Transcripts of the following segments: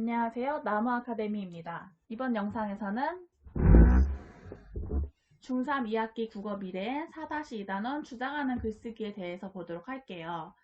안녕하세요. 나무 아카데미입니다. 이번 영상에서는 중3 2학기 국어 미래 4-2단원 주장하는 글쓰기에 대해서 보도록 할게요.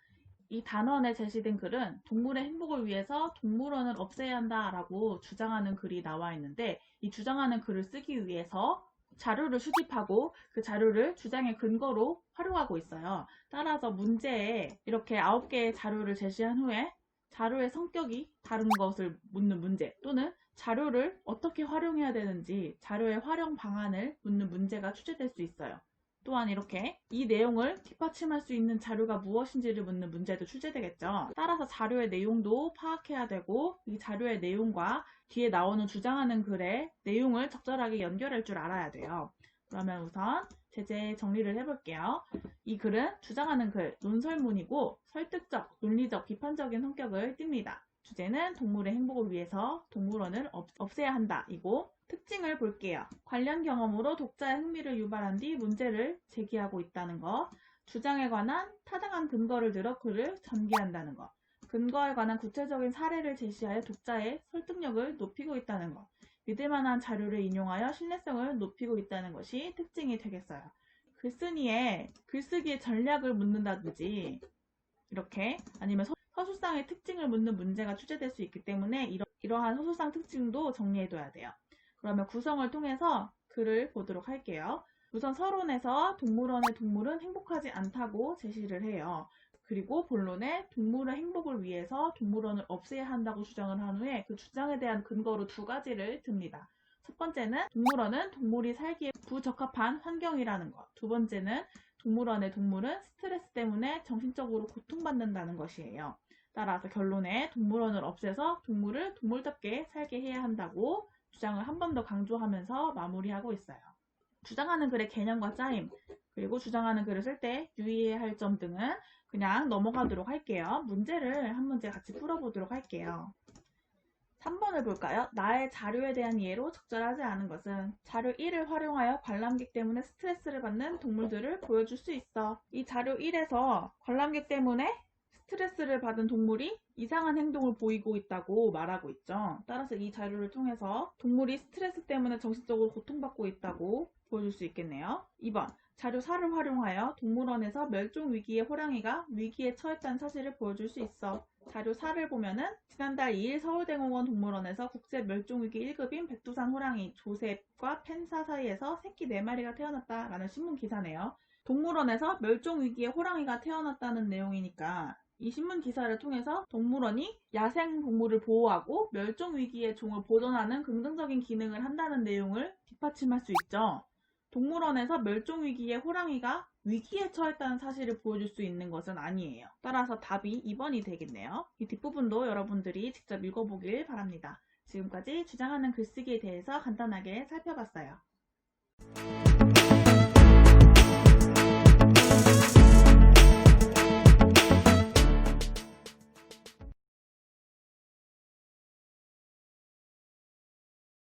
이 단원에 제시된 글은 동물의 행복을 위해서 동물원을 없애야 한다 라고 주장하는 글이 나와 있는데 이 주장하는 글을 쓰기 위해서 자료를 수집하고 그 자료를 주장의 근거로 활용하고 있어요. 따라서 문제에 이렇게 9개의 자료를 제시한 후에 자료의 성격이 다른 것을 묻는 문제 또는 자료를 어떻게 활용해야 되는지 자료의 활용 방안을 묻는 문제가 출제될 수 있어요. 또한 이렇게 이 내용을 뒷받침할 수 있는 자료가 무엇인지를 묻는 문제도 출제되겠죠. 따라서 자료의 내용도 파악해야 되고 이 자료의 내용과 뒤에 나오는 주장하는 글의 내용을 적절하게 연결할 줄 알아야 돼요. 그러면 우선 제재 정리를 해볼게요. 이 글은 주장하는 글, 논설문이고 설득적, 논리적, 비판적인 성격을 띱니다. 주제는 동물의 행복을 위해서 동물원을 없, 없애야 한다. 이고 특징을 볼게요. 관련 경험으로 독자의 흥미를 유발한 뒤 문제를 제기하고 있다는 것. 주장에 관한 타당한 근거를 들어 글을 전개한다는 것. 근거에 관한 구체적인 사례를 제시하여 독자의 설득력을 높이고 있다는 것. 믿을 만한 자료를 인용하여 신뢰성을 높이고 있다는 것이 특징이 되겠어요. 글쓴이의 글쓰기의 전략을 묻는다든지 이렇게 아니면 서, 서술상의 특징을 묻는 문제가 출제될 수 있기 때문에 이러, 이러 한 서술상 특징도 정리해둬야 돼요. 그러면 구성을 통해서 글을 보도록 할게요. 우선 서론에서 동물원의 동물은 행복하지 않다고 제시를 해요. 그리고 본론에 동물의 행복을 위해서 동물원을 없애야 한다고 주장을 한 후에 그 주장에 대한 근거로 두 가지를 듭니다. 첫 번째는 동물원은 동물이 살기에 부적합한 환경이라는 것. 두 번째는 동물원의 동물은 스트레스 때문에 정신적으로 고통받는다는 것이에요. 따라서 결론에 동물원을 없애서 동물을 동물답게 살게 해야 한다고 주장을 한 번 더 강조하면서 마무리하고 있어요. 주장하는 글의 개념과 짜임, 그리고 주장하는 글을 쓸 때 유의해야 할 점 등은 그냥 넘어가도록 할게요. 문제를 한 문제 같이 풀어보도록 할게요. 3번을 볼까요? 나의 자료에 대한 예로 적절하지 않은 것은 자료 1을 활용하여 관람객 때문에 스트레스를 받는 동물들을 보여줄 수 있어. 이 자료 1에서 관람객 때문에 스트레스를 받은 동물이 이상한 행동을 보이고 있다고 말하고 있죠. 따라서 이 자료를 통해서 동물이 스트레스 때문에 정신적으로 고통받고 있다고 보여줄 수 있겠네요. 2번. 자료 4를 활용하여 동물원에서 멸종 위기의 호랑이가 위기에 처했다는 사실을 보여줄 수 있어. 자료 4를 보면은 지난달 2일 서울대공원 동물원에서 국제 멸종위기 1급인 백두산 호랑이 조셉과 펜사 사이에서 새끼 4마리가 태어났다라는 신문 기사네요. 동물원에서 멸종위기의 호랑이가 태어났다는 내용이니까 이 신문 기사를 통해서 동물원이 야생 동물을 보호하고 멸종 위기의 종을 보존하는 긍정적인 기능을 한다는 내용을 뒷받침할 수 있죠. 동물원에서 멸종 위기의 호랑이가 위기에 처했다는 사실을 보여줄 수 있는 것은 아니에요. 따라서 답이 2번이 되겠네요. 이 뒷부분도 여러분들이 직접 읽어보길 바랍니다. 지금까지 주장하는 글쓰기에 대해서 간단하게 살펴봤어요.